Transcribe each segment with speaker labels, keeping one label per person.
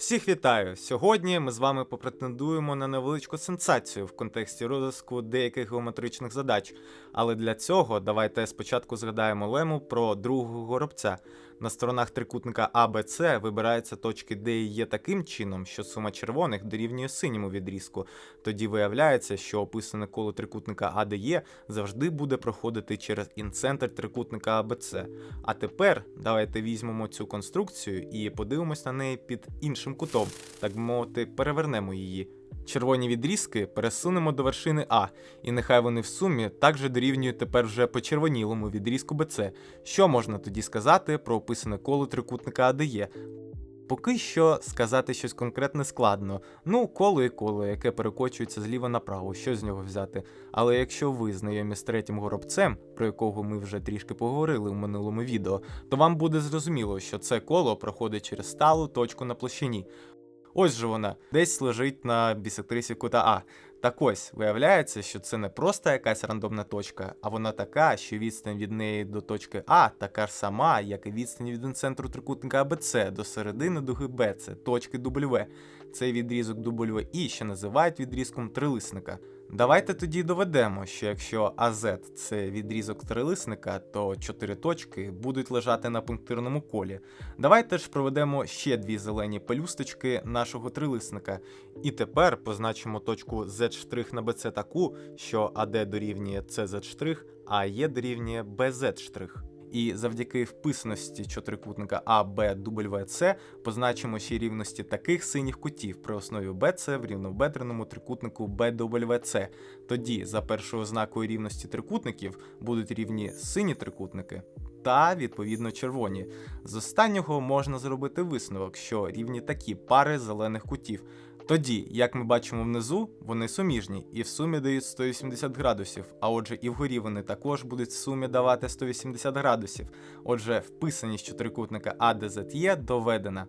Speaker 1: Всіх вітаю! Сьогодні ми з вами попретендуємо на невеличку сенсацію в контексті розвитку деяких геометричних задач. Але для цього давайте спочатку згадаємо лему про другого горобця. На сторонах трикутника ABC вибираються точки D і Е таким чином, що сума червоних дорівнює синьому відрізку. Тоді виявляється, що описане коло трикутника ADE завжди буде проходити через інцентр трикутника ABC. А тепер давайте візьмемо цю конструкцію і подивимось на неї під іншим кутом, так би мовити, перевернемо її. Червоні відрізки пересунемо до вершини А, і нехай вони в сумі також дорівнюють тепер вже почервонілому відрізку BC. Що можна тоді сказати про описане коло трикутника ADE? Поки що сказати щось конкретне складно. Ну, коло і коло, яке перекочується зліва направо, що з нього взяти. Але якщо ви знайомі з третім горобцем, про якого ми вже трішки поговорили у минулому відео, то вам буде зрозуміло, що це коло проходить через сталу точку на площині. Ось же вона, десь лежить на бісектрисі кута А. Так ось, виявляється, що це не просто якась рандомна точка, а вона така, що відстань від неї до точки А така ж сама, як і відстань від центру трикутника АБЦ до середини дуги БЦ, точки W. Цей відрізок WI ще називають відрізком трилисника. Давайте тоді доведемо, що якщо АЗ це відрізок трилисника, то чотири точки будуть лежати на пунктирному колі. Давайте ж проведемо ще дві зелені пелюсточки нашого трилисника. І тепер позначимо точку Z' на BC таку, що AD дорівнює CZ', а Е дорівнює BZ'. І завдяки вписаності чотирикутника ABWC позначимо ще рівності таких синіх кутів при основі BC в рівнобедреному трикутнику BWC. Тоді за першою ознакою рівності трикутників будуть рівні сині трикутники та відповідно червоні. З останнього можна зробити висновок, що рівні такі пари зелених кутів. Тоді, як ми бачимо внизу, вони суміжні і в сумі дають 180 градусів, а отже, і вгорі вони також будуть в сумі давати 180 градусів. Отже, вписаність чотирикутника ADZE доведена.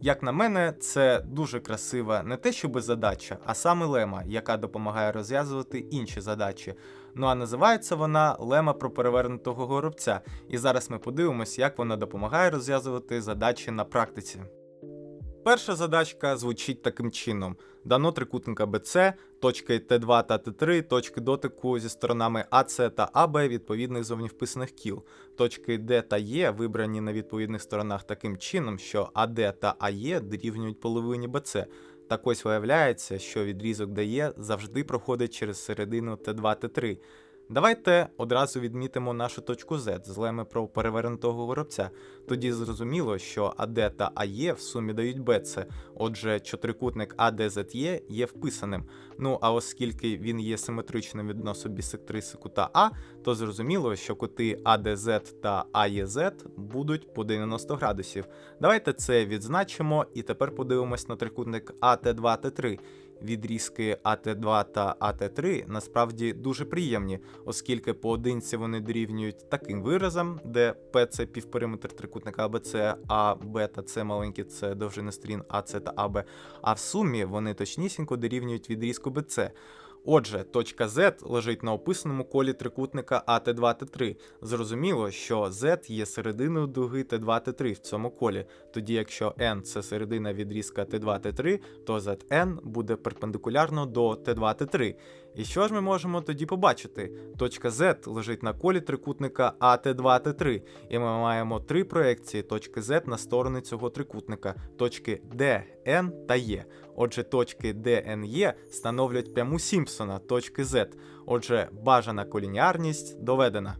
Speaker 1: Як на мене, це дуже красива не те, щоби задача, а саме лема, яка допомагає розв'язувати інші задачі. Ну а називається вона лема про перевернутого горобця. І зараз ми подивимось, як вона допомагає розв'язувати задачі на практиці. Перша задачка звучить таким чином: дано трикутника BC, точки Т2 та Т3, точки дотику зі сторонами АС та АБ відповідних зовні вписаних кіл. Точки Д та Е вибрані на відповідних сторонах таким чином, що АД та АЕ дорівнюють половині БЦ. Так ось виявляється, що відрізок ДЕ завжди проходить через середину Т2 Т3. Давайте одразу відмітимо нашу точку Z з леми про перевернутого горобця. Тоді зрозуміло, що AD та AE в сумі дають BC, отже, чотирикутник ADZE є вписаним. Ну а оскільки він є симетричним відносно бісектриси кута А, то зрозуміло, що кути ADZ та AEZ будуть по 90 градусів. Давайте це відзначимо і тепер подивимось на трикутник AT2T3 відрізки АТ2 та АТ3 насправді дуже приємні, оскільки поодинці вони дорівнюють таким виразам, де П це півпериметр трикутника АБЦ, а Б та С маленькі це довжини стрін АЦ та АБ, а в сумі вони точнісінько дорівнюють відрізку БЦ. Отже, точка Z лежить на описаному колі трикутника АТ2Т3. Зрозуміло, що Z є серединою дуги Т2Т3 в цьому колі. Тоді, якщо N це середина відрізка Т2Т3, то ZN буде перпендикулярно до Т2Т3. І що ж ми можемо тоді побачити? Точка Z лежить на колі трикутника АТ2Т3, і ми маємо три проекції точки Z на сторони цього трикутника, точки D, N та E. Отже, точки D, N, E становлять пряму Сімпсона точки Z. Отже, бажана колініарність доведена.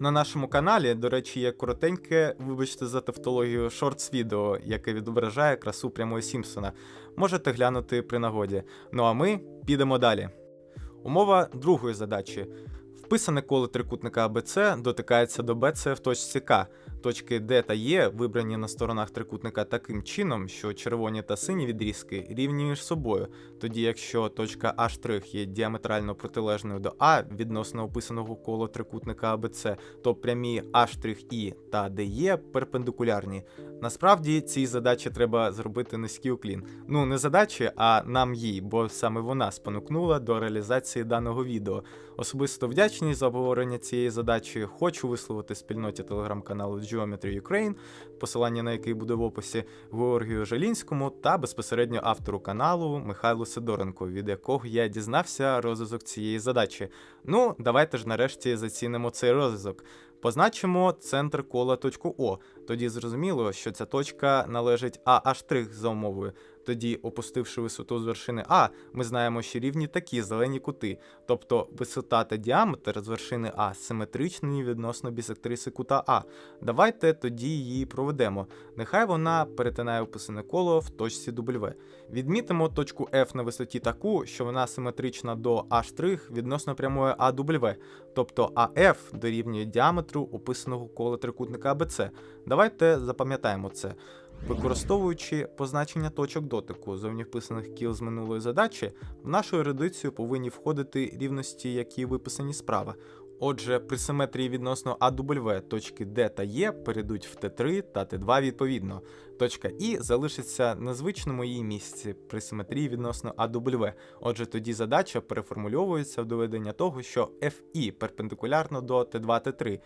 Speaker 1: На нашому каналі, до речі, є коротеньке, вибачте за тавтологію, шортс відео, яке відображає красу прямої Сімпсона. Можете глянути при нагоді. Ну а ми підемо далі. Умова другої задачі. Вписане коло трикутника АБЦ дотикається до БЦ в точці К. Точки D та Е вибрані на сторонах трикутника таким чином, що червоні та сині відрізки рівні між собою. Тоді, якщо точка А' є діаметрально протилежною до А відносно описаного коло трикутника ABC, то прямі A'I та DE перпендикулярні. Насправді цій задачі треба зробити низький уклін. Ну не задачі, а нам їй, бо саме вона спонукнула до реалізації даного відео. Особисто вдячність за обговорення цієї задачі хочу висловити спільноті телеграм-каналу Geometry Ukraine, посилання на який буде в описі Георгію Жалінському та безпосередньо автору каналу Михайлу Сидоренко, від якого я дізнався розв'язок цієї задачі. Ну, давайте ж нарешті зацінимо цей розв'язок. Позначимо центр кола точку О. Тоді зрозуміло, що ця точка належить AH' за умовою. Тоді, опустивши висоту з вершини А, ми знаємо, що рівні такі зелені кути, тобто висота та діаметр з вершини А симетричні відносно бісектриси кута А. Давайте тоді її проведемо. Нехай вона перетинає описане коло в точці W. Відмітимо точку F на висоті таку, що вона симетрична до H' відносно прямої AW, тобто AF дорівнює діаметру описаного кола трикутника ABC. Давайте запам'ятаємо це. Використовуючи позначення точок дотику зовні вписаних кіл з минулої задачі, в нашу ерудицію повинні входити рівності, які виписані справа. Отже, при симетрії відносно AW точки D та E перейдуть в Т3 та Т2 відповідно. Точка І залишиться на звичному її місці при симетрії відносно AW. Отже, тоді задача переформульовується в доведення того, що FI перпендикулярно до Т2 Т3.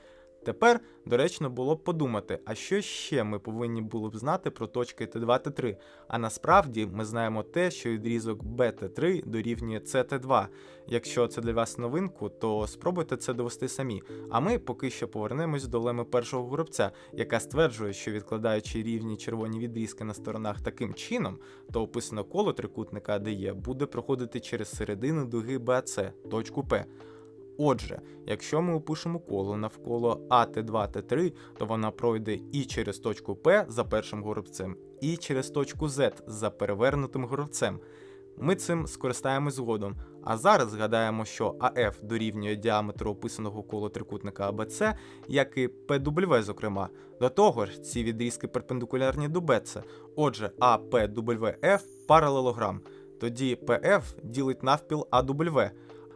Speaker 1: Тепер доречно було б подумати, а що ще ми повинні були б знати про точки Т2 Т3. А насправді ми знаємо те, що відрізок БТ3 дорівнює СТ2. Якщо це для вас новинку, то спробуйте це довести самі. А ми поки що повернемось до леми першого горобця, яка стверджує, що відкладаючи рівні червоні відрізки на сторонах таким чином, то описане коло трикутника АДЕ буде проходити через середину дуги БАЦ, точку П. Отже, якщо ми опишемо коло навколо АТ2Т3, то вона пройде і через точку П за першим горобцем, і через точку Z за перевернутим горобцем. Ми цим скористаємось згодом. А зараз згадаємо, що АФ дорівнює діаметру описаного коло трикутника АБЦ, як і ПW, зокрема. До того ж, ці відрізки перпендикулярні до БЦ. Отже, АПWF паралелограм. Тоді PF ділить навпіл АW.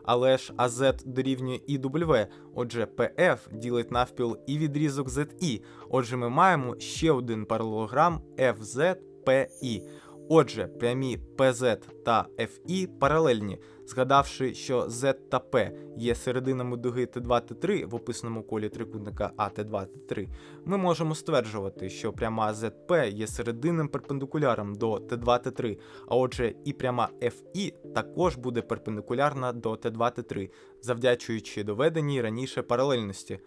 Speaker 1: Але ж АЗ дорівнює IW, отже, PF ділить навпіл і відрізок ZI. Отже, ми маємо ще один паралелограм FZPI. Отже, прямі PZ та FI паралельні. Згадавши, що Z та P є серединами дуги Т2Т3 в описаному колі трикутника АТ2Т3, ми можемо стверджувати, що пряма ZP є серединним перпендикуляром до Т2Т3, а отже, і пряма FI також буде перпендикулярна до Т2Т3, завдячуючи доведеній раніше паралельності.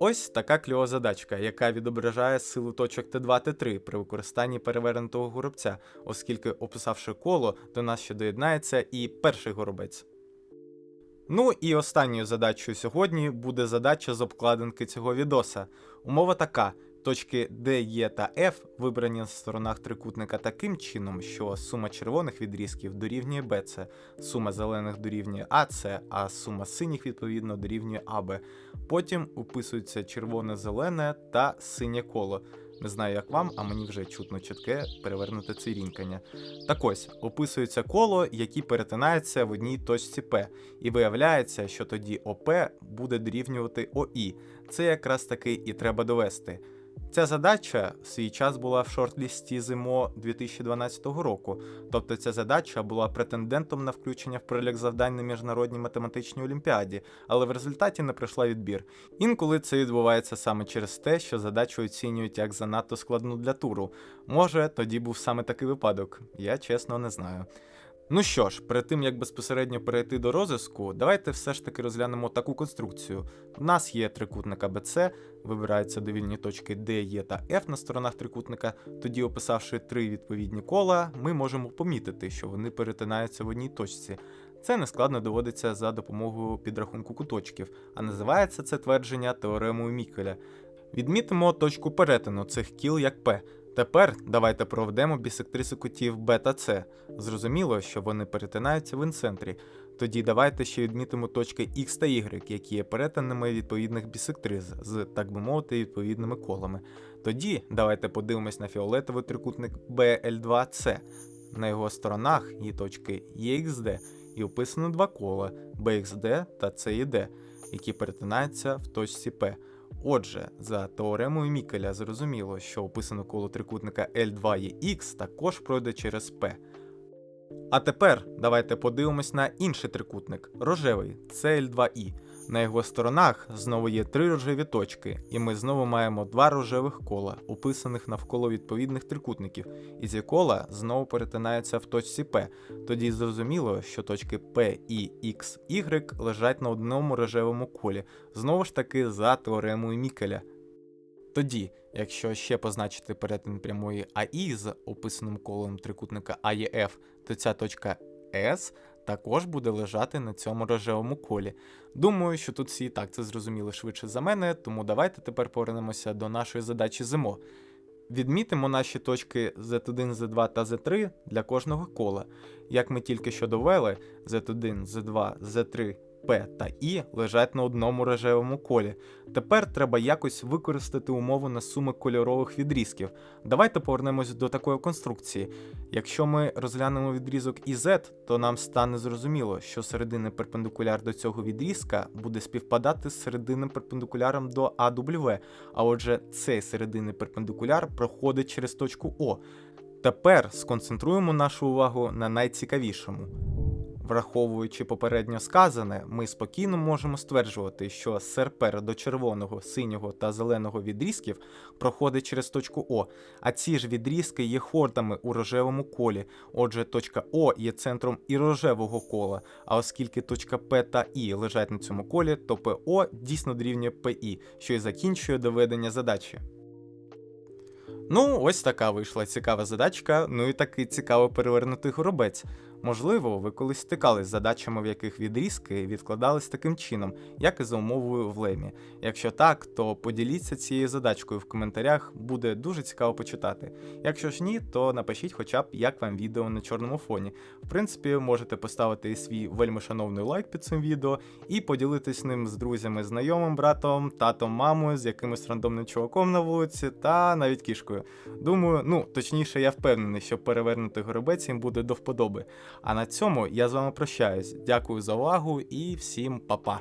Speaker 1: Ось така кльова задачка, яка відображає силу точок Т2 Т3 при використанні перевернутого горобця, оскільки, описавши коло, до нас ще доєднається і перший горобець. Ну і останньою задачею сьогодні буде задача з обкладинки цього відоса. Умова така. Точки D, E та F вибрані на сторонах трикутника таким чином, що сума червоних відрізків дорівнює BC, сума зелених дорівнює AC, а сума синіх відповідно дорівнює AB. Потім описується червоне-зелене та синє коло. Не знаю, як вам, а мені вже чутно чітке перевернути цирінькання. Так ось описується коло, які перетинаються в одній точці P, і виявляється, що тоді ОП буде дорівнювати ОІ. Це якраз таки і треба довести. Ця задача в свій час була в шортлісті зимо 2012 року, тобто ця задача була претендентом на включення в перелік завдань на міжнародній математичній олімпіаді, але в результаті не пройшла відбір. Інколи це відбувається саме через те, що задачу оцінюють як занадто складну для туру. Може, тоді був саме такий випадок, я чесно не знаю. Ну що ж, перед тим як безпосередньо перейти до розв'язку, давайте все ж таки розглянемо таку конструкцію. У нас є трикутник АБЦ, вибираються довільні точки D, E та F на сторонах трикутника. Тоді, описавши три відповідні кола, ми можемо помітити, що вони перетинаються в одній точці. Це нескладно доводиться за допомогою підрахунку куточків, а називається це твердження теоремою Мікеля. Відмітимо точку перетину цих кіл як P. Тепер давайте проведемо бісектриси кутів Б та С. Зрозуміло, що вони перетинаються в інцентрі. Тоді давайте ще відмітимо точки X та Y, які є перетинами відповідних бісектрис з, так би мовити, відповідними колами. Тоді давайте подивимось на фіолетовий трикутник BL2C. На його сторонах є точки EXD і описано два кола BXD та CED, які перетинаються в точці P. Отже, за теоремою Мікеля зрозуміло, що описане коло трикутника L2EX також пройде через P. А тепер давайте подивимось на інший трикутник рожевий, це L2I. На його сторонах знову є три рожеві точки, і ми знову маємо два рожевих кола, описаних навколо відповідних трикутників, і ці кола знову перетинаються в точці P. Тоді зрозуміло, що точки P і X, Y лежать на одному рожевому колі, знову ж таки за теоремою Мікеля. Тоді, якщо ще позначити перетин прямої АІ з описаним колом трикутника АЄФ, то ця точка S також буде лежати на цьому рожевому колі. Думаю, що тут всі і так це зрозуміли швидше за мене, тому давайте тепер повернемося до нашої задачі зимо. Відмітимо наші точки Z1, Z2 та Z3 для кожного кола. Як ми тільки що довели, Z1, Z2, Z3, P та I лежать на одному рожевому колі. Тепер треба якось використати умову на суми кольорових відрізків. Давайте повернемось до такої конструкції. Якщо ми розглянемо відрізок IZ, то нам стане зрозуміло, що серединний перпендикуляр до цього відрізка буде співпадати з серединним перпендикуляром до AW, а отже, цей серединний перпендикуляр проходить через точку О. Тепер сконцентруємо нашу увагу на найцікавішому. Враховуючи попередньо сказане, ми спокійно можемо стверджувати, що серпер до червоного, синього та зеленого відрізків проходить через точку О, а ці ж відрізки є хордами у рожевому колі. Отже, точка О є центром і рожевого кола. А оскільки точка П та І лежать на цьому колі, то ПО дійсно дорівнює ПІ, що і закінчує доведення задачі. Ну, ось така вийшла цікава задачка, ну і такий цікаво перевернутий горобець. Можливо, ви колись стикались з задачами, в яких відрізки відкладались таким чином, як і за умовою в лемі. Якщо так, то поділіться цією задачкою в коментарях, буде дуже цікаво почитати. Якщо ж ні, то напишіть хоча б як вам відео на чорному фоні. В принципі, можете поставити свій вельми шановний лайк під цим відео і поділитись ним з друзями, знайомим, братом, татом, мамою, з якимось рандомним чуваком на вулиці та навіть кішкою. Думаю, ну точніше, я впевнений, що перевернутий горобець їм буде до вподоби. А на цьому я з вами прощаюсь. Дякую за увагу і всім па-па.